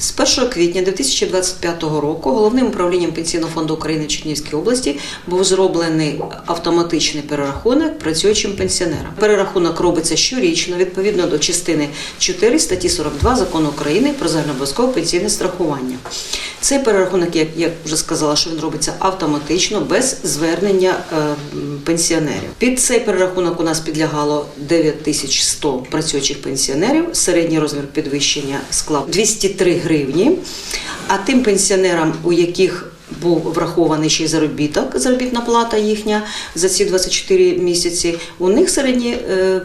З 1 квітня 2025 року головним управлінням Пенсійного фонду України в області був зроблений автоматичний перерахунок працюючим пенсіонерам. Перерахунок робиться щорічно відповідно до частини 4 статті 42 закону України про загальнообов'язкове пенсійне страхування. Цей перерахунок, як я вже сказала, що він робиться автоматично без звернення е, пенсіонерів. Під цей перерахунок у нас підлягало 9100 працюючих пенсіонерів. Середній розмір підвищення склав 203 гривні. А тим пенсіонерам, у яких був врахований ще й заробіток, заробітна плата їхня за ці 24 місяці. У них середній е,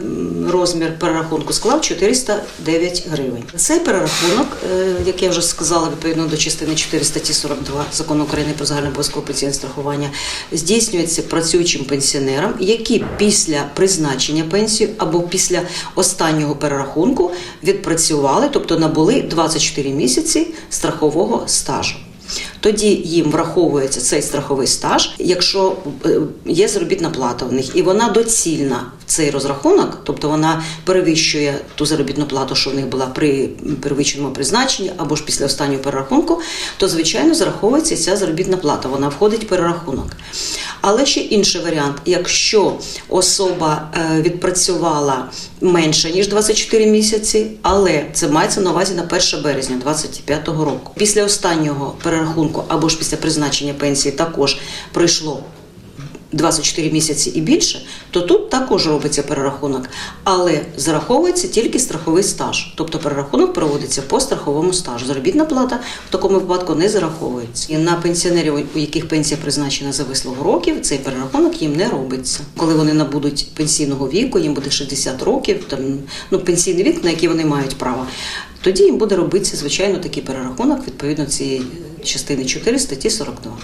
розмір перерахунку склав 409 гривень. Цей перерахунок, е, як я вже сказала, відповідно до частини 4 статті 42 закону України про загальнообов'язкове пенсійне страхування, здійснюється працюючим пенсіонерам, які після призначення пенсії або після останнього перерахунку відпрацювали, тобто набули 24 місяці страхового стажу. Тоді їм враховується цей страховий стаж, якщо е, є заробітна плата в них, і вона доцільна в цей розрахунок, тобто вона перевищує ту заробітну плату, що в них була при первичному призначенні або ж після останнього перерахунку, то звичайно зараховується ця заробітна плата. Вона входить в перерахунок. Але ще інший варіант: якщо особа е, відпрацювала менше ніж 24 місяці, але це мається на увазі на 1 березня 2025 року. Після останнього перерахунку або ж після призначення пенсії також пройшло 24 місяці і більше, то тут також робиться перерахунок, але зараховується тільки страховий стаж. Тобто перерахунок проводиться по страховому стажу. Заробітна плата в такому випадку не зараховується. І на пенсіонерів, у яких пенсія призначена за вислугу років, цей перерахунок їм не робиться. Коли вони набудуть пенсійного віку, їм буде 60 років, там ну пенсійний вік, на який вони мають право. Тоді їм буде робитися звичайно такий перерахунок відповідно цієї частини 4 статті 42.